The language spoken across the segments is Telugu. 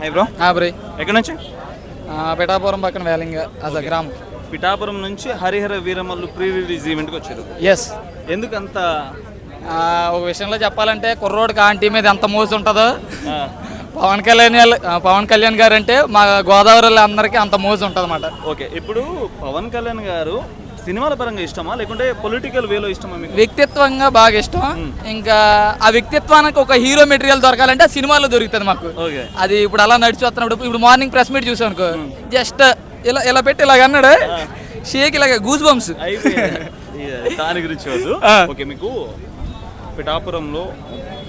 హై బ్రో బ్రై ఎక్కడి నుంచి? పిఠాపురం పక్కన వేలింగ గ్రామం. పిఠాపురం నుంచి హరిహర వీరమల్లు ప్రీ రిలీజ్ ఈవెంట్కి వచ్చారు. ఎస్ ఎందుకంత? ఒక విషయంలో చెప్పాలంటే కుర్రోడికి ఆంటీ మీద ఎంత మోసు ఉంటుందో పవన్ కళ్యాణ్ పవన్ కళ్యాణ్ గారు అంటే మా గోదావరి అందరికీ అంత మోజు ఉంటుంది అన్నమాట ఓకే ఇప్పుడు పవన్ కళ్యాణ్ గారు సినిమాల పరంగా ఇష్టమా? లేకుంటే పొలిటికల్ వేలో ఇష్టమా మీకు? వ్యక్తిత్వంగా బాగా ఇష్టం. ఇంకా ఆ వ్యక్తిత్వానికి ఒక హీరో మెటీరియల్ దొరకాలంటే ఆ సినిమాలో దొరుకుతుంది మాకు. అది ఇప్పుడు అలా నడిచి వస్తున్నప్పుడు ఇప్పుడు మార్నింగ్ ప్రెస్ మీట్ చూసాం అనుకో జస్ట్ ఇలా ఇలా పెట్టి ఇలాగ అన్నాడు. షేక్ ఇలాగ గూస్ బంప్స్ దాని గురించి వద్దు. ఓకే మీకు పిఠాపురంలో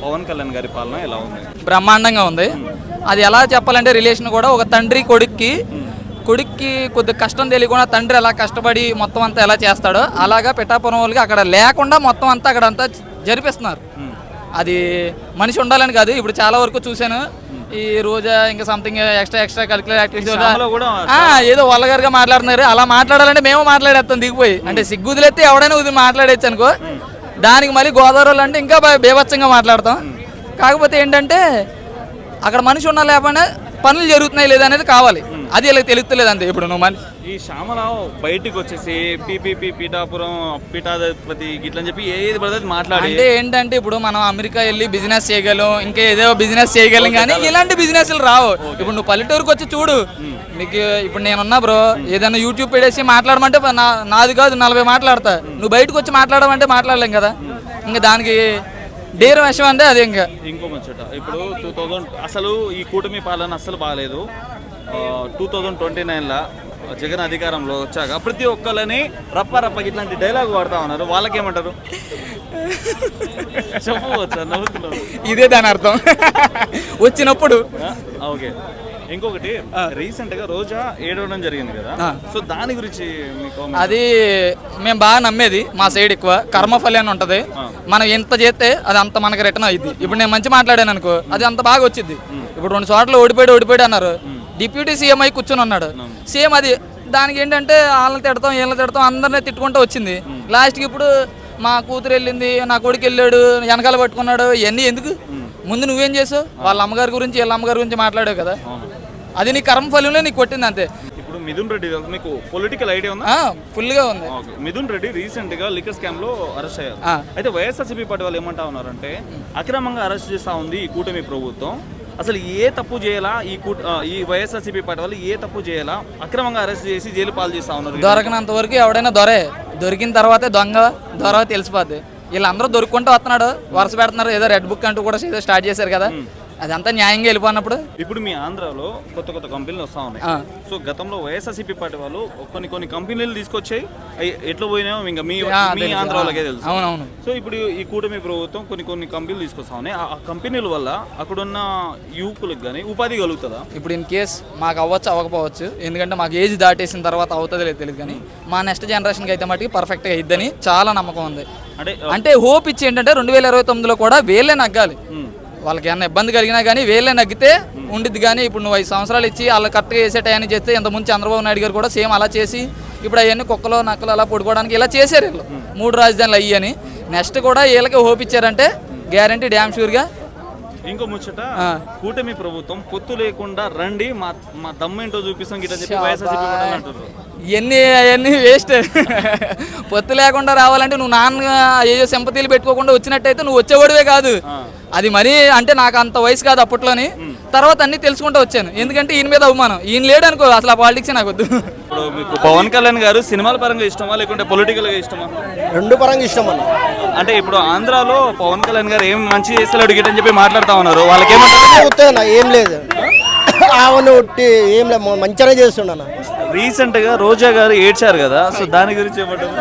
పవన్ కళ్యాణ్ గారి పాలన ఎలా ఉంది? బ్రహ్మాండంగా ఉంది. అది ఎలా చెప్పాలంటే రిలేషన్ కూడా ఒక తండ్రి కొడుక్కి కొడుక్కి కొద్ది కష్టం తెలియకుండా తండ్రి ఎలా కష్టపడి మొత్తం అంతా ఎలా చేస్తాడో అలాగా పిఠాపురం వాళ్ళకి అక్కడ లేకుండా మొత్తం అంతా అక్కడ అంతా జరిపిస్తున్నారు. అది మనిషి ఉండాలని కాదు ఇప్పుడు చాలా వరకు చూశాను. ఈ రోజా ఇంకా something extra extra curricular activities ఏదో వల్లగారుగా మాట్లాడుతున్నారు. అలా మాట్లాడాలంటే మేము మాట్లాడేస్తాం దిగిపోయి. అంటే సిగ్గుదిలేస్తే ఎవడైనా ఉదిరి మాట్లాడేచ్చు అనుకో. దానికి మళ్ళీ గోదావరి అంటే ఇంకా బేభత్సంగా మాట్లాడతాం. కాకపోతే ఏంటంటే అక్కడ మనిషి ఉన్నా లేకపోయినా పనులు జరుగుతున్నాయి లేదా అనేది కావాలి. అది ఇలా తెలుస్తలేదు అంతే. ఇప్పుడు నువ్వు మనిషి ఈ శ్యామరావు బయటికి వచ్చేసి పీపీపీ పీఠాపురం పీఠాధిపతి గిట్లని చెప్పి ఏది పడితే అది మాట్లాడి. అంటే ఏంటంటే ఇప్పుడు మనం అమెరికా వెళ్ళి బిజినెస్ చేయగలం ఇంకా ఏదో బిజినెస్ చేయగలం కానీ ఇలాంటి బిజినెస్లు రావు. ఇప్పుడు నువ్వు పల్లెటూరుకి వచ్చి చూడు. నీకు ఇప్పుడు నేనున్నా బ్రో ఏదైనా యూట్యూబ్ పెట్టేసి మాట్లాడమంటే నాది కాదు నలభై మాట్లాడతా. నువ్వు బయటకు వచ్చి మాట్లాడమంటే మాట్లాడలేం కదా. ఇంకా దానికి డేర్ విషయం అంటే అదే ఇంకా. ఇంకో ముచ్చట. ఇప్పుడు టూ థౌజండ్ అసలు ఈ కూటమి పాలన అస్సలు బాగాలేదు టూ థౌజండ్ ట్వంటీ నైన్లో జగన్ అధికారంలో వచ్చాక ప్రతి ఒక్కళ్ళని రప్ప రప్ప ఇట్లాంటి డైలాగ్ వాడుతా ఉన్నారు. వాళ్ళకేమంటారు? చెప్పవచ్చు నవ్వుతున్నావు. ఇదే దాని అర్థం. వచ్చినప్పుడు. ఓకే. ఇంకొకటి రీసెంట్గా రోజా ఏడవడం జరిగింది కదా. సో దాని గురించి అది మేము బాగా నమ్మేది మా సైడ్ ఎక్కువ. కర్మఫలి అని ఉంటుంది. మనం ఎంత చేస్తే అది అంత మనకి రిటర్న్ అయ్యింది ఇప్పుడు నేను మంచి మాట్లాడాను అనుకో అది అంత బాగా వచ్చింది ఇప్పుడు రెండు చోట్ల ఓడిపోయాడు ఓడిపోయాడు అన్నారు. డిప్యూటీ సీఎం అయి కూర్చొని ఉన్నాడు. సేమ్ అది. దానికి ఏంటంటే వాళ్ళని తిడతాం వీళ్ళని తిడతాం అందరినీ తిట్టుకుంటూ వచ్చింది. లాస్ట్కి ఇప్పుడు మా కూతురు వెళ్ళింది నా కొడుకు వెళ్ళాడు వెనకాల పట్టుకున్నాడు ఇవన్నీ ఎందుకు? ముందు నువ్వేం చేసావు? వాళ్ళ అమ్మగారి గురించి వీళ్ళ అమ్మగారి గురించి మాట్లాడావు కదా. అది నీ కర్మఫలంలో నీకు కొట్టింది అంతే. ఇప్పుడు మిథున్ రెడ్డి మీకు పొలిటికల్ ఐడియా ఉందా? ఆ, ఫుల్గా ఉంది. మిథున్ రెడ్డి రీసెంట్గా లిక్కర్ స్కామ్లో అరెస్ట్ అయ్యారు. అయితే వైఎస్ఆర్సీపీ పార్టీ వాళ్ళు ఏమంటా ఉన్నారంటే అక్రమంగా అరెస్ట్ చేస్తా ఉంది ఈ కూటమి ప్రభుత్వం. అసలు ఏ తప్పు చేయాలా ఈ కూట ఈ వైఎస్ఆర్సీపీ పార్టీ వాళ్ళు ఏ తప్పు చేయాలా అక్రమంగా అరెస్ట్ చేసి జైలు పాలు చేస్తా ఉన్నారు దొరకనంత వరకు ఎవడైనా దొరే. దొరికిన తర్వాతే దొంగ దొర తెలిసిపోద్ది. వీళ్ళందరూ దొరుకుంటూ వస్తున్నాడు. వరుస పెడుతున్నారు. ఏదో రెడ్ బుక్ అంటూ కూడా స్టార్ట్ చేశారు కదా. అదంతా న్యాయంగా వెళ్ళిపోయినప్పుడు? ఇప్పుడు మీ ఆంధ్రాలో కొత్త కొత్త కంపెనీలు వస్తా ఉన్నాయి. సో గతంలో వైఎస్ఆర్సీపీ పార్టీ వాళ్ళు కొన్ని కొన్ని కంపెనీలు తీసుకొచ్చాయి. అవి ఎట్లా పోయినాయో ఇంకా మీ ఆ, మీ తెలుసు. అవునవును. సో ఇప్పుడు ఈ కూటమి ప్రభుత్వం కొన్ని కొన్ని కంపెనీలు తీసుకొస్తా ఉన్నాయి. ఆ- కంపెనీల వల్ల అక్కడున్న యువకులకు కానీ ఉపాధి కలుగుతుందా? ఇప్పుడు ఇన్ కేస్ మాకు అవ్వచ్చు అవ్వకపోవచ్చు ఎందుకంటే మాకు ఏజ్ దాటేసిన తర్వాత అవుతుందో లేదు తెలియదు కానీ మా నెక్స్ట్ జనరేషన్కి అయితే మటుకు పర్ఫెక్ట్గా అయిద్దని చాలా నమ్మకం ఉంది. అంటే అంటే హోప్ ఇచ్చి ఏంటంటే రెండు వేల ఇరవై తొమ్మిదిలో కూడా వేళ్ళే నగ్గాలి. వాళ్ళకి ఏమైనా ఇబ్బంది కలిగినా కానీ వేళ్ళే నగ్గితే ఉండిద్ది కానీ ఇప్పుడు నువ్వు ఐదు సంవత్సరాలు ఇచ్చి వాళ్ళు కరెక్ట్గా వేసే టయాన్ని చేస్తే ఇంత ముందు చంద్రబాబు నాయుడు గారు కూడా సేమ్ అలా చేసి ఇప్పుడు అవన్నీ కుక్కలు నక్కలు అలా పడుకోవడానికి ఇలా చేశారు వీళ్ళు. మూడు రాజధానులు అయ్యి అని. నెక్స్ట్ కూడా వీళ్ళకి హోప్ ఇచ్చారంటే గ్యారంటీ డ్యామ్ షూర్గా ఇంకో ముచ్చట. కూటమి ప్రభుత్వం పొత్తు లేకుండా రండి మా మా దమ్మేంటో చూపిస్తాం గిట్ట చెప్పి ఇవన్నీ అవన్నీ వేస్ట్. పొత్తు లేకుండా రావాలంటే నువ్వు నాన్న ఏదో సింపతీలు పెట్టుకోకుండా వచ్చినట్టయితే నువ్వు వచ్చేవాడివే కాదు. అది మరీ అంటే నాకు అంత వయసు కాదు అప్పట్లోని. తర్వాత అన్ని తెలుసుకుంటూ వచ్చాను. ఎందుకంటే ఈయన మీద అవమానం. ఈయన లేడు అనుకో అసలు ఆ పాలిటిక్స్ నాకు వద్దు. ఇప్పుడు మీకు పవన్ కళ్యాణ్ గారు సినిమాల పరంగా ఇష్టమా లేకుంటే పొలిటికల్గా ఇష్టమా? రెండు పరంగా ఇష్టం అన్న. అంటే ఇప్పుడు ఆంధ్రాలో పవన్ కళ్యాణ్ గారు ఏం మంచి చేస్తలేడు గిట్ట అని చెప్పి మాట్లాడుతా ఉన్నారు. వాళ్ళకి ఏమంటారు? ఉత్తేనా ఏం లేదు. ఆవను ఉట్టి ఏం లేదు మంచిగానే చేస్తుండన్న రీసెంట్గా రోజా గారు ఏడ్చారు కదా సో దాని గురించి ఏమంటారు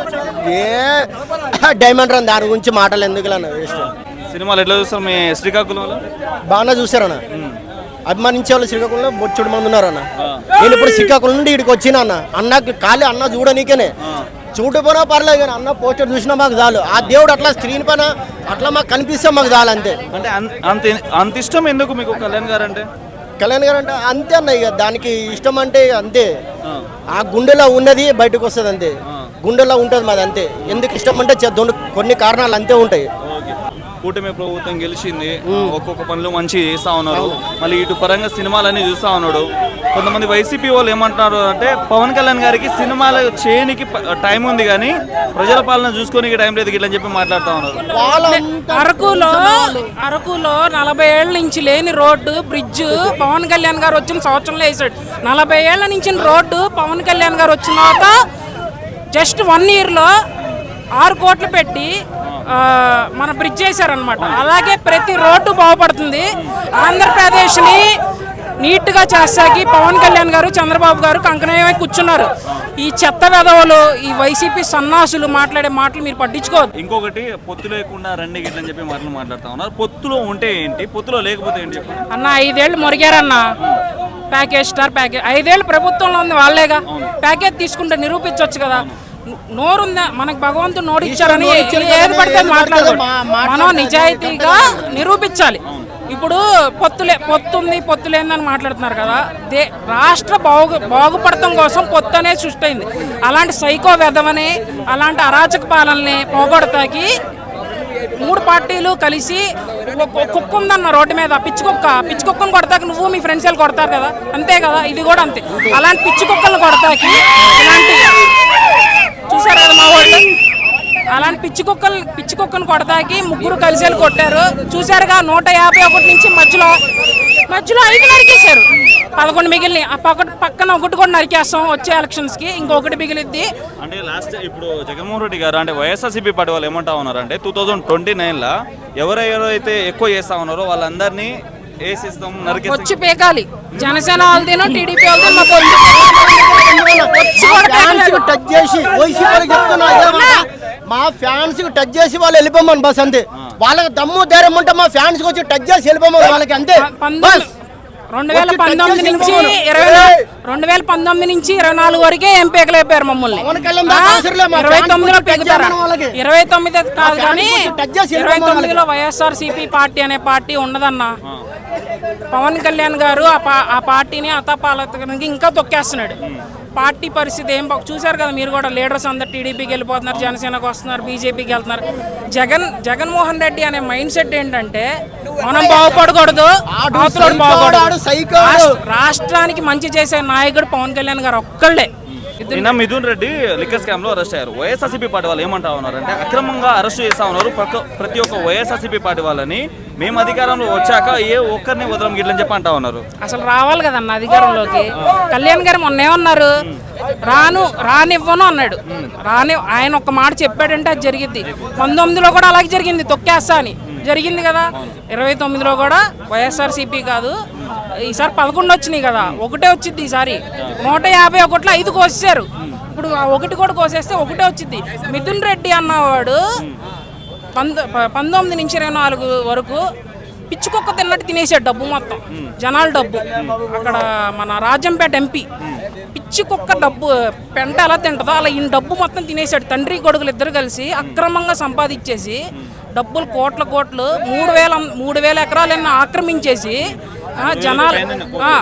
ఏ డైమండ్ రన్ దాని గురించి మాటలు ఎందుకు అన్న వేస్ట్. సినిమాలు ఎట్లా చూస్తారు మీ శ్రీకాకుళంలో? బాగానే చూసారన్న అభిమానించే వాళ్ళు శ్రీకాకుళంలో బొచ్చుడు మంది ఉన్నారన్న. నేను ఇప్పుడు శ్రీకాకుళం నుండి ఇక్కడికి వచ్చిన అన్న. అన్నకి ఖాళీ అన్న చూడనీకేనే చూడపోయినా పర్లేదు కానీ అన్న పోస్టర్ చూసినా మాకు చాలు. ఆ దేవుడు అట్లా స్క్రీన్ పైన అట్లా మాకు కనిపిస్తే మాకు చాలు అంతే. అంటే అంత అంత ఇష్టం ఎందుకు మీకు కళ్యాణ్ గారు అంటే కళ్యాణ్ గారు అంటే అంతే అన్న ఇక. దానికి ఇష్టం అంటే అంతే. ఆ. గుండెలో ఉన్నది బయటకు వస్తుంది అంతే. గుండెలో ఉంటుంది మాది అంతే. ఎందుకు ఇష్టం అంటే కొన్ని కారణాలు అంతే ఉంటాయి. కూటమి ప్రభుత్వం గెలిచింది. ఒక్కొక్క పనులు మంచి చేస్తా ఉన్నారు. మళ్ళీ ఇటు పరంగా సినిమాలన్నీ చూస్తా ఉన్నాడు. కొంతమంది వైసీపీ వాళ్ళు ఏమంటున్నారు అంటే పవన్ కళ్యాణ్ గారికి సినిమాలు చేయనికి టైం ఉంది కానీ ప్రజల పాలన చూసుకోనికి టైం లేదు ఇట్లా చెప్పి మాట్లాడుతూ ఉన్నారు. అరకులో అరకులో నలభై ఏళ్ళ నుంచి లేని రోడ్డు బ్రిడ్జ్ పవన్ కళ్యాణ్ గారు వచ్చిన సంవత్సరంలో వేసాడు నలభై ఏళ్ళ నుంచి రోడ్డు పవన్ కళ్యాణ్ గారు వచ్చినాక జస్ట్ వన్ ఇయర్లో ఆరు కోట్లు పెట్టి మన బ్రిడ్జ్ వేశారనమాట అలాగే ప్రతి రోడ్డు బాగుపడుతుంది. ఆంధ్రప్రదేశ్ని నీట్గా చేస్తాకి పవన్ కళ్యాణ్ గారు చంద్రబాబు గారు కంకణమై కూర్చున్నారు. ఈ చెత్త వెధవలు ఈ వైసీపీ సన్నాసులు మాట్లాడే మాటలు మీరు పట్టించుకోవద్దు. ఇంకొకటి పొత్తు లేకుండా రండి గిట్లని చెప్పి మాటలు మాట్లాడుతూ ఉన్నారు. పొత్తులో ఉంటే ఏంటి? పొత్తులో లేకపోతే ఏంటి అన్న ఐదేళ్ళు మురిగారన్న. Package star package. ఐదేళ్ళు ప్రభుత్వంలో ఉంది వాళ్ళేగా. ప్యాకేజ్ తీసుకుంటే నిరూపించవచ్చు కదా. నోరుందా? మనకు భగవంతుడు నోడిచ్చారని నోరిచ్చారు ఏది కదా, పడితే ఏది మాట్లాడకూడదు పడితే మా- మనం నిజాయితీగా నిరూపించాలి. ఇప్పుడు పొత్తులే పొత్తుంది పొత్తు లేదని మాట్లాడుతున్నారు కదా. దే రాష్ట్ర బాగు బాగుపడటం కోసం పొత్తు అనేది సృష్టి అయింది అలాంటి సైకో వెధవని అలాంటి అరాచక పాలనని పోగొడతాకి మూడు పార్టీలు కలిసి కుక్క ఉందన్న రోడ్డు మీద పిచ్చి కుక్క పిచ్చి కుక్కను కొడతాక నువ్వు మీ ఫ్రెండ్స్ వెళ్ళి కొడతారు కదా. అంతే కదా ఇది కూడా అంతే. అలాంటి పిచ్చి కుక్కలను కొడతాకి ఇలాంటి చూసారు కదా మా వాళ్ళు అలాంటి పిచ్చి కుక్కలు పిచ్చి కుక్కను కొడతాకి ముగ్గురు కలిసి కొట్టారు. చూసారుగా నూట యాభై ఒకటి నుంచి మధ్యలో మధ్యలో ఐదు నరికేశారు. పదకొండు మిగిలిన ఆ పక్కన పక్కన ఒకటి కూడా నరికేస్తాం వచ్చే ఎలక్షన్స్కి ఇంకొకటి మిగిలిద్ది. అంటే లాస్ట్ ఇప్పుడు జగన్మోహన్ రెడ్డి గారు అంటే వైఎస్ఆర్సీపీ పార్టీ వాళ్ళు ఏమంటా ఉన్నారు అంటే టూ థౌజండ్ ట్వంటీ నైన్లో ఎవరెవరైతే ఎక్కువ చేస్తా ఉన్నారో వాళ్ళందరినీ వేసిస్తాం వచ్చి పేకాలి. జనసేన వాళ్ళదేనో టీడీపీ వాళ్ళదేనో మాకు. టచ్ చేసి. మా ఫ్యాన్స్కి టచ్ చేసి వాళ్ళు వెళ్ళిపోమని బస్ అంతే. వాళ్ళకి దమ్ము ధైర్యం ఉంటే మా ఫ్యాన్స్కి వచ్చి టచ్ చేసి వెళ్ళిపోమని వాళ్ళకి అంతే. బస్. రెండు వేల పంతొమ్మిది నుంచి. ఇరవై నాలుగు రెండు వేల పంతొమ్మిది నుంచి ఇరవై నాలుగు వరకే ఏం పేకలేపారు మమ్మల్ని. ఇరవై ఫ్యాన్స్ తొమ్మిదిలో పెరుగుతారా. ఇరవై తొమ్మిది కాదు కానీ కొంచెం టచ్ చేసి ఇరవై తొమ్మిదిలో వైఎస్ఆర్ సిపి పార్టీ అనే పార్టీ ఉండదన్న పవన్ కళ్యాణ్ గారు ఆ పార్టీని అతపాలతకి ఇంకా తొక్కేస్తున్నాడు. పార్టీ పరిస్థితి ఏం చూశారు కదా మీరు కూడా లీడర్స్ అందరు టీడీపీకి వెళ్ళిపోతున్నారు జనసేనకు వస్తున్నారు బీజేపీకి వెళ్తున్నారు. జగన్ జగన్మోహన్ రెడ్డి అనే మైండ్ సెట్ ఏంటంటే మనం బాగుపడకూడదు బాగుపడకూడదు. రాష్ట్రానికి మంచి చేసే నాయకుడు పవన్ కళ్యాణ్ గారు ఒక్కళ్ళే. నిన్న మిథున్ రెడ్డి లిక్కర్ స్కామ్లో అరెస్ట్ అయ్యారు. వైఎస్ఆర్సీపీ పార్టీ వాళ్ళు ఏమంటా ఉన్నారు అంటే అక్రమంగా అరెస్ట్ చేస్తా ఉన్నారు ప్రతి ఒక్క వైఎస్ఆర్సీపీ పార్టీ వాళ్ళని. మేము అధికారంలో వచ్చాక ఏ ఒక్కరిని వదలం గిట్లని చెప్పి అంటా ఉన్నారు. అసలు రావాలి కదన్న అధికారంలోకి? కళ్యాణ్ గారు మొన్న ఏమన్నారు రాను రానివ్వను అన్నాడు. రాని ఆయన ఒక మాట చెప్పాడంటే అది జరిగింది పంతొమ్మిదిలో కూడా అలాగే జరిగింది తొక్కేస్తా అని. జరిగింది కదా. ఇరవై తొమ్మిదిలో కూడా వైఎస్ఆర్ సిపి కాదు ఈసారి పదకొండు వచ్చినాయి కదా ఒకటే వచ్చింది ఈసారి. నూట యాభై ఒకటిలో ఐదు కోసేశారు. ఇప్పుడు ఒకటి కూడా కోసేస్తే ఒకటే వచ్చింది. మిథున్ రెడ్డి అన్నవాడు పంద పంతొమ్మిది నుంచి ఇరవై నాలుగు వరకు పిచ్చి కుక్క తిన్నట్టు తినేసాడు డబ్బు మొత్తం. జనాల డబ్బు. అక్కడ మన రాజంపేట ఎంపీ పిచ్చి కుక్క డబ్బు పెంట ఎలా తింటుందో అలా ఈయన డబ్బు మొత్తం తినేసాడు తండ్రి కొడుకులు ఇద్దరు కలిసి అక్రమంగా సంపాదించేసి డబ్బులు కోట్ల కోట్లు మూడు వేల మూడు వేల ఎకరాలన్నీ ఆక్రమించేసి జనాలు ఆ,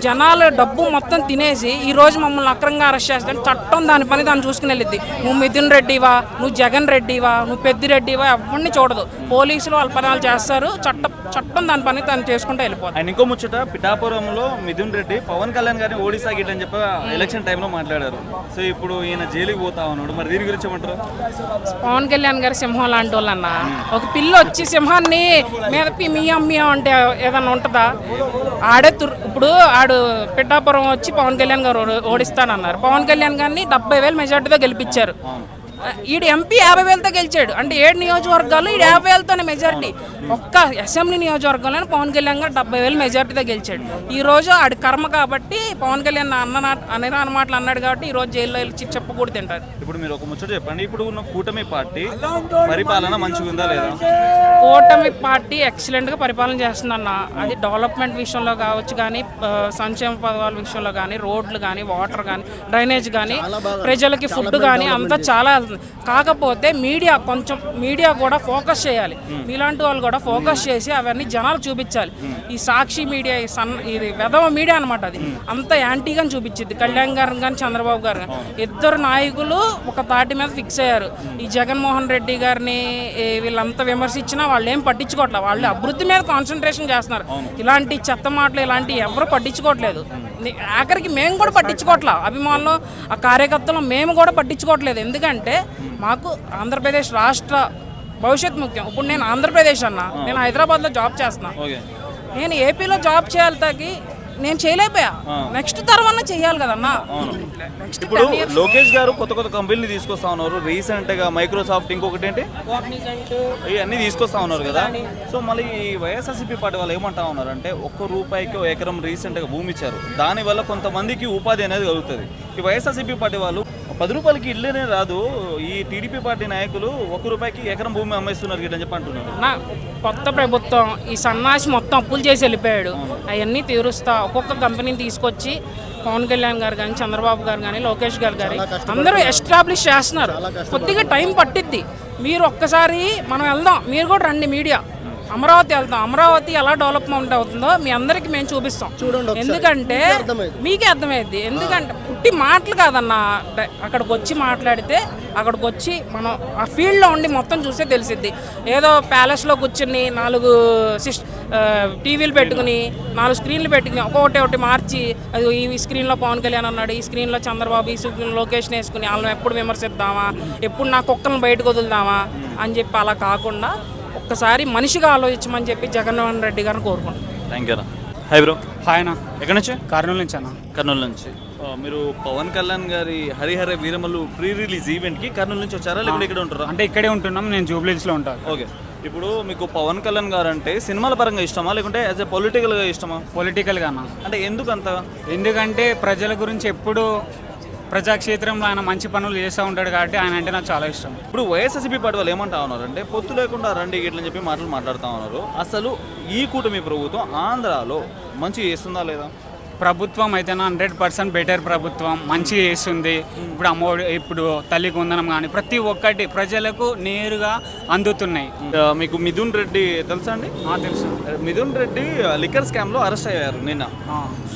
జనాలు డబ్బు మొత్తం తినేసి ఈ రోజు మమ్మల్ని అక్రంగా అరెస్ట్ చేస్తే చట్టం దాని పని దాన్ని చూసుకుని వెళ్ళిద్ది. నువ్వు మిథున్ రెడ్డివా నువ్వు జగన్ రెడ్డివా నువ్వు పెద్దిరెడ్డివా ఎవరిని చూడదు. పోలీసులు వాళ్ళ పనాలు చేస్తారు చట్టం చట్టం దాని పని తను చేసుకుంటూ వెళ్ళిపోతుంది ఆయన ఇంకో ముచ్చట పిఠాపురంలో మిథున్ రెడ్డి పవన్ కళ్యాణ్ గారిని ఓడిసా గిట్లని చెప్పి ఎలక్షన్ టైంలో మాట్లాడారు. సో ఇప్పుడు ఈయన జైలుకి పోతా ఉన్నాడు. మరి దీని గురించి ఏమంటారు? పవన్ కళ్యాణ్ గారి సింహం లాంటి వాళ్ళన్న. ఒక పిల్ల వచ్చి సింహాన్ని మీద మియం మియం అంటే ఏదన్నా ఉంటుందా? ఆడే తుర్ ఇప్పుడు ఆడు పిఠాపురం వచ్చి పవన్ కళ్యాణ్ గారు ఓడి- ఓడిస్తానన్నారు. పవన్ కళ్యాణ్ గారిని డెబ్బై వేలు మెజార్టీతో గెలిపించారు. ఈడు ఎంపీ యాభై వేలతో గెలిచాడు. అంటే ఏడు నియోజకవర్గాలు ఈడు యాభై వేలతోనే మెజార్టీ. ఒక్క అసెంబ్లీ నియోజకవర్గంలో పవన్ కళ్యాణ్ గారు డెబ్బై వేలు మెజార్టీతో గెలిచాడు. ఈ రోజు ఆడి కర్మ కాబట్టి పవన్ కళ్యాణ్ నా అన్న అనే మాటలు అన్నాడు కాబట్టి ఈ రోజు జైల్లో వెళ్ళి చెప్ప కూడా తింటారు ఇప్పుడు మీరు ఒక ముచ్చట చెప్పండి. ఇప్పుడు ఉన్న కూటమి పార్టీ పరిపాలన మంచిగా ఉందా లేదా? కూటమి పార్టీ ఎక్సలెంట్గా పరిపాలన చేస్తుందన్న. అది డెవలప్మెంట్ విషయంలో కావచ్చు కానీ సంక్షేమ పథకాల విషయంలో కానీ రోడ్లు కానీ వాటర్ కానీ డ్రైనేజ్ కానీ ప్రజలకి ఫుడ్ కానీ అంతా చాలా కాకపోతే మీడియా కొంచెం మీడియా కూడా ఫోకస్ చేయాలి. మీలాంటి వాళ్ళు కూడా ఫోకస్ చేసి అవన్నీ జనాలు చూపించాలి. ఈ సాక్షి మీడియా ఈ సన్ ఇది వెధవ మీడియా అనమాట అది. అంత యాంటీగా చూపించింది కళ్యాణ్ గారు కానీ చంద్రబాబు గారు కానీ ఇద్దరు నాయకులు ఒక తాటి మీద ఫిక్స్ అయ్యారు. ఈ జగన్మోహన్ రెడ్డి గారిని వీళ్ళంతా విమర్శించినా వాళ్ళు ఏం పట్టించుకోవట్లేదు వాళ్ళు అభివృద్ధి మీద కాన్సన్ట్రేషన్ చేస్తున్నారు. ఇలాంటి చెత్త మాటలు ఇలాంటి ఎవరు పట్టించుకోవట్లేదు. ఆఖరికి మేము కూడా పట్టించుకోవట్లేదు అభిమానులు ఆ కార్యకర్తలు మేము కూడా పట్టించుకోవట్లేదు. ఎందుకంటే మాకు ఆంధ్రప్రదేశ్ రాష్ట్ర భవిష్యత్ ముఖ్యం. ఇప్పుడు నేను ఆంధ్రప్రదేశ్ అన్న. నేను హైదరాబాద్లో జాబ్ చేస్తున్నా. నేను ఏపీలో జాబ్ చేయాలి తగ్గి నేను చేయలేకపోయా. నెక్స్ట్ తరమన్నా చేయాలి కదన్నా. నెక్స్ట్ ఇప్పుడు లోకేష్ గారు కొత్త కొత్త కంపెనీలు తీసుకొస్తా ఉన్నారు. రీసెంట్గా మైక్రోసాఫ్ట్ ఇంకొకటి ఏంటి? ఇవన్నీ తీసుకొస్తా ఉన్నారు కదా. సో మళ్ళీ ఈ వైఎస్ఆర్సీపీ పార్టీ వాళ్ళు ఏమంటా ఉన్నారు అంటే ఒక్క రూపాయికి ఎకరం రీసెంట్గా భూమి ఇచ్చారు. దానివల్ల కొంతమందికి ఉపాధి అనేది కలుగుతుంది. ఈ వైఎస్ఆర్సీపీ పార్టీ వాళ్ళు పది రూపాయలకి ఇల్లునే రాదు. ఈ టీడీపీ పార్టీ నాయకులు ఒక్క రూపాయికి ఎకరం భూమి అమ్మేస్తున్నారు గిట్లని చెప్పి అంటున్నారు. నా కొత్త ప్రభుత్వం ఈ సన్నాసి మొత్తం అప్పులు చేసి వెళ్ళిపోయాడు. అవన్నీ తీరుస్తా ఒక్కొక్క కంపెనీని తీసుకొచ్చి పవన్ కళ్యాణ్ గారు కానీ చంద్రబాబు గారు కానీ లోకేష్ గారు కానీ అందరూ ఎస్టాబ్లిష్ చేస్తున్నారు. కొద్దిగా టైం పట్టిద్ది. మీరు ఒక్కసారి మనం వెళ్దాం. మీరు కూడా రండి మీడియా. అమరావతి వెళ్తాం అమరావతి ఎలా డెవలప్మెంట్ అవుతుందో మీ అందరికి మేము చూపిస్తాం చూడండి. ఎందుకంటే మీకే అర్థమైంది. ఎందుకంటే పుట్టి మాటలు కాదన్న అక్కడికి వచ్చి మాట్లాడితే అక్కడికి వచ్చి మనం ఆ ఫీల్డ్లో ఉండి మొత్తం చూస్తే తెలిసిద్ది ఏదో ప్యాలెస్లో కూర్చుని నాలుగు సిస్ టీవీలు పెట్టుకుని నాలుగు స్క్రీన్లు పెట్టుకుని ఒక్కొక్కటి ఒకటి మార్చి అది ఈ స్క్రీన్లో పవన్ కళ్యాణ్ అన్నాడు ఈ స్క్రీన్లో చంద్రబాబు ఈ స్క్రీన్ లొకేషన్ వేసుకుని వాళ్ళని ఎప్పుడు విమర్శిద్దామా ఎప్పుడు నా కుక్కలను బయటకు వదులుదామా అని చెప్పి అలా కాకుండా ఒక్కసారి మనిషిగా ఆలోచించమని చెప్పి జగన్మోహన్ రెడ్డి గారిని కోరుకుంటున్నాను thank you hi bro hi అన్న. ఎక్కడి నుంచి? కర్నూలు నుంచి అన్న. కర్నూలు నుంచి. మీరు పవన్ కళ్యాణ్ గారి హరిహర వీరమల్లు ప్రీ రిలీజ్ ఈవెంట్కి కర్నూలు నుంచి వచ్చారా? లేకపోతే ఇక్కడ ఉంటారా? అంటే ఇక్కడే ఉంటున్నాం నేను జూబ్లీస్లో ఉంటాను ఓకే. ఇప్పుడు మీకు పవన్ కళ్యాణ్ గారు అంటే సినిమాల పరంగా ఇష్టమా? లేకుంటే యాజ్ ఎ పొలిటికల్గా ఇష్టమా? పొలిటికల్గా అన్న అంటే ఎందుకు అంత ఎందుకంటే ప్రజల గురించి ఎప్పుడు ప్రజాక్షేత్రంలో ఆయన మంచి పనులు చేస్తూ ఉంటాడు కాబట్టి ఆయన అంటే నాకు చాలా ఇష్టం. ఇప్పుడు వైఎస్ఎస్సీపీ పార్టీ వాళ్ళు ఏమంటా ఉన్నారు అంటే పొత్తు లేకుండా రండి గిట్లని చెప్పి మాటలు మాట్లాడుతూ ఉన్నారు. అసలు ఈ కూటమి ప్రభుత్వం ఆంధ్రాలో మంచి చేస్తుందా లేదా? ప్రభుత్వం అయితే హండ్రెడ్ పర్సెంట్ బెటర్ ప్రభుత్వం మంచి చేస్తుంది. ఇప్పుడు అమ్మఒడి ఇప్పుడు తల్లి కొందనం కానీ ప్రతి ఒక్కటి ప్రజలకు నేరుగా అందుతున్నాయి. మీకు మిథున్ రెడ్డి తెలుసా అండి? తెలుసు. మిథున్ రెడ్డి లిక్కర్ స్కామ్లో అరెస్ట్ అయ్యారు నిన్న.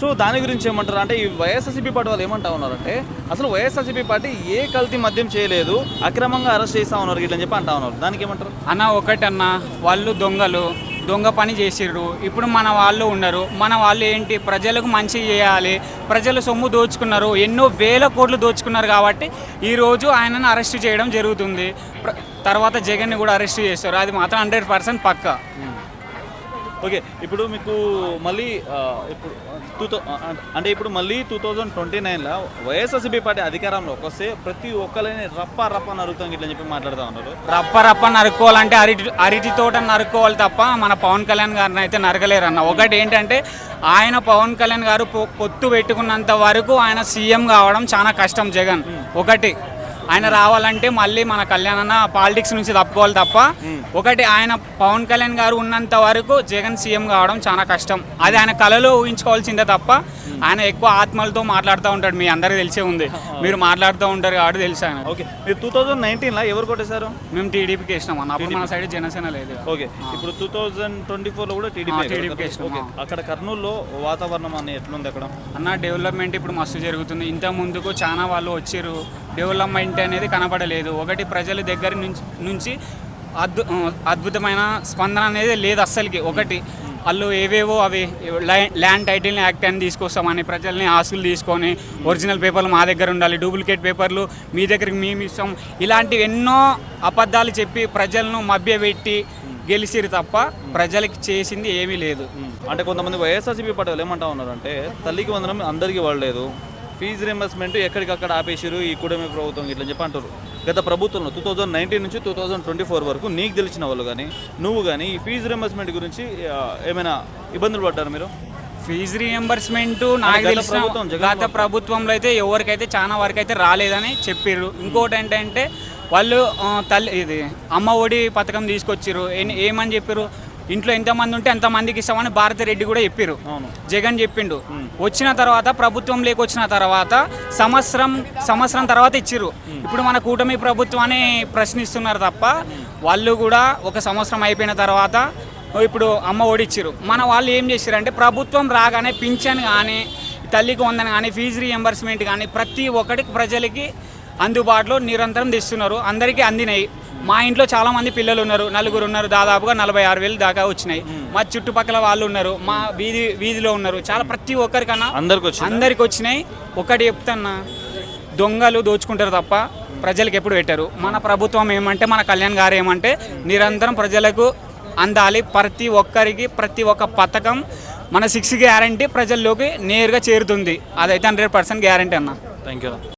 సో దాని గురించి ఏమంటారు? అంటే ఈ వైఎస్ఆర్సీపీ పార్టీ వాళ్ళు ఏమంటా ఉన్నారంటే అసలు వైఎస్ఆర్సీపీ పార్టీ ఏ కల్తీ మద్యం చేయలేదు అక్రమంగా అరెస్ట్ చేస్తా ఉన్నారు ఇట్లని చెప్పి అంటా ఉన్నారు. దానికి ఏమంటారు? అన్న ఒకటన్న వాళ్ళు దొంగలు. దొంగ పని చేసిర్రు. ఇప్పుడు మన వాళ్ళు ఉన్నారు మన వాళ్ళు ఏంటి? ప్రజలకు మంచి చేయాలి. ప్రజలు సొమ్ము దోచుకున్నారు. ఎన్నో వేల కోట్లు దోచుకున్నారు కాబట్టి ఈరోజు ఆయనను అరెస్ట్ చేయడం జరుగుతుంది. తర్వాత జగన్ని కూడా అరెస్ట్ చేస్తారు. అది మాత్రం హండ్రెడ్ పర్సెంట్ పక్కా. ఓకే. ఇప్పుడు మీకు మళ్ళీ ఇప్పుడు టూ అంటే ఇప్పుడు మళ్ళీ టూ థౌజండ్ ట్వంటీ నైన్లో వైఎస్ఆర్సీపీ పార్టీ అధికారంలోకి వస్తే ప్రతి ఒక్కరిని రప్ప రప్ప నరుగుతాం ఇట్లా చెప్పి మాట్లాడుతూ ఉన్నారు. రప్ప రప్ప నరుక్కోవాలంటే అరటి అరటి తోట నరుక్కోవాలి తప్ప మన పవన్ కళ్యాణ్ గారిని అయితే నరకలేరు అన్న ఒకటి ఏంటంటే ఆయన పవన్ కళ్యాణ్ గారు పొత్తు పెట్టుకున్నంత వరకు ఆయన సీఎం కావడం చాలా కష్టం జగన్. ఒకటి. ఆయన రావాలంటే మళ్ళీ మన కళ్యాణ్ అన్న పాలిటిక్స్ నుంచి తప్పుకోవాలి తప్ప ఒకటి ఆయన పవన్ కళ్యాణ్ గారు ఉన్నంత వరకు జగన్ సీఎం కావడం చాలా కష్టం. అది ఆయన కళలో ఊహించుకోవాల్సిందే తప్ప ఆయన ఎక్కువ ఆత్మలతో మాట్లాడుతూ ఉంటాడు. మీ అందరికీ తెలిసే ఉంది. మీరు మాట్లాడుతూ ఉంటారు కాబట్టి తెలుసు ఆయన ఓకే. మీరు టూ థౌజండ్ నైన్టీన్లో ఎవరు కొట్టేశారు? మేము టీడీపీకి వేసినాం అన్న. అప్పుడు మన సైడ్ జనసేన లేదు. ఓకే. ఇప్పుడు టూ థౌజండ్ ట్వంటీ ఫోర్లో కూడా ఆ, టీడీపీ ఓకే. అక్కడ కర్నూలులో వాతావరణం అని ఎట్లుంది అక్కడ? అన్న డెవలప్మెంట్ ఇప్పుడు మస్తు జరుగుతుంది. ఇంత ముందుకు చాలా వాళ్ళు వచ్చారు. డెవలప్మెంట్ అనేది కనపడలేదు. ఒకటి ప్రజల దగ్గర నుంచి నుంచి అద్భు అద్భుతమైన స్పందన అనేది లేదు అస్సలకి. ఒకటి వాళ్ళు ఏవేవో అవి ల్యాండ్ టైటిల్ని యాక్ట్ అని తీసుకొస్తామని ప్రజల్ని ఆస్తులు తీసుకొని ఒరిజినల్ పేపర్లు మా దగ్గర ఉండాలి డూప్లికేట్ పేపర్లు మీ దగ్గరికి మేము ఇస్తాం. ఇలాంటివి ఎన్నో అబద్ధాలు చెప్పి ప్రజలను మభ్యపెట్టి గెలిచిరు తప్ప ప్రజలకి చేసింది ఏమీ లేదు. అంటే కొంతమంది వైఎస్ఆర్సీపీ పార్టీ వాళ్ళు ఏమంటా ఉన్నారు అంటే తల్లికి వందనం అందరికీ పడలేదు ఫీజు రింబర్స్మెంట్ ఎక్కడికక్కడ ఆపేసారు ఈ కూటమి ప్రభుత్వం ఇట్లా చెప్పి అంటారు గత ప్రభుత్వంలో టూ థౌజండ్ నైన్టీన్ నుంచి టూ థౌజండ్ ట్వంటీ ఫోర్ వరకు నీకు తెలిసిన వాళ్ళు కానీ నువ్వు కానీ ఈ ఫీజు రింబర్స్మెంట్ గురించి ఏమైనా ఇబ్బందులు పడ్డారు మీరు? ఫీజు రియంబర్స్మెంట్ నాకు తెలిసిన గత ప్రభుత్వంలో అయితే ఎవరికైతే చాలా వరకు అయితే రాలేదని చెప్పారు ఇంకోటి ఏంటంటే వాళ్ళు తల్లి ఇది అమ్మ ఒడి పథకం తీసుకొచ్చారు ఏమని చెప్పారు ఇంట్లో ఎంతమంది ఉంటే అంతమందికి ఇస్తామని భారతిరెడ్డి కూడా చెప్పారు. జగన్ చెప్పిండు. వచ్చిన తర్వాత ప్రభుత్వం లేకొచ్చిన తర్వాత సంవత్సరం సంవత్సరం తర్వాత ఇచ్చిర్రు. ఇప్పుడు మన కూటమి ప్రభుత్వాన్ని ప్రశ్నిస్తున్నారు తప్ప వాళ్ళు కూడా ఒక సంవత్సరం అయిపోయిన తర్వాత ఇప్పుడు అమ్మ ఒడి ఇచ్చిర్రు మన వాళ్ళు ఏం చేశారంటే ప్రభుత్వం రాగానే పింఛన్ కానీ తల్లికి వందన కానీ ఫీజు రీఎంబర్స్మెంట్ కానీ ప్రతి ఒక్కటికి ప్రజలకి అందుబాటులో నిరంతరం తెస్తున్నారు. అందరికీ అందినాయి. మా ఇంట్లో చాలా మంది పిల్లలు ఉన్నారు. నలుగురు ఉన్నారు. దాదాపుగా నలభై ఆరు వేలు దాకా వచ్చినాయి. మా చుట్టుపక్కల వాళ్ళు ఉన్నారు. మా వీధి వీధిలో ఉన్నారు. చాలా ప్రతి ఒక్కరికన్నా అందరికి? అందరికి వచ్చినాయి. ఒకటి చెప్తున్నా. దొంగలు దోచుకుంటారు తప్ప ప్రజలకు ఎప్పుడు పెట్టారు. మన ప్రభుత్వం ఏమంటే మన కళ్యాణ్ గారు ఏమంటే నిరంతరం ప్రజలకు అందాలి. ప్రతి ఒక్కరికి ప్రతి ఒక్క పథకం మన సిక్స్ గ్యారంటీ ప్రజల్లోకి నేరుగా చేరుతుంది. అదైతే హండ్రెడ్ పర్సెంట్ గ్యారంటీ అన్న. Thank you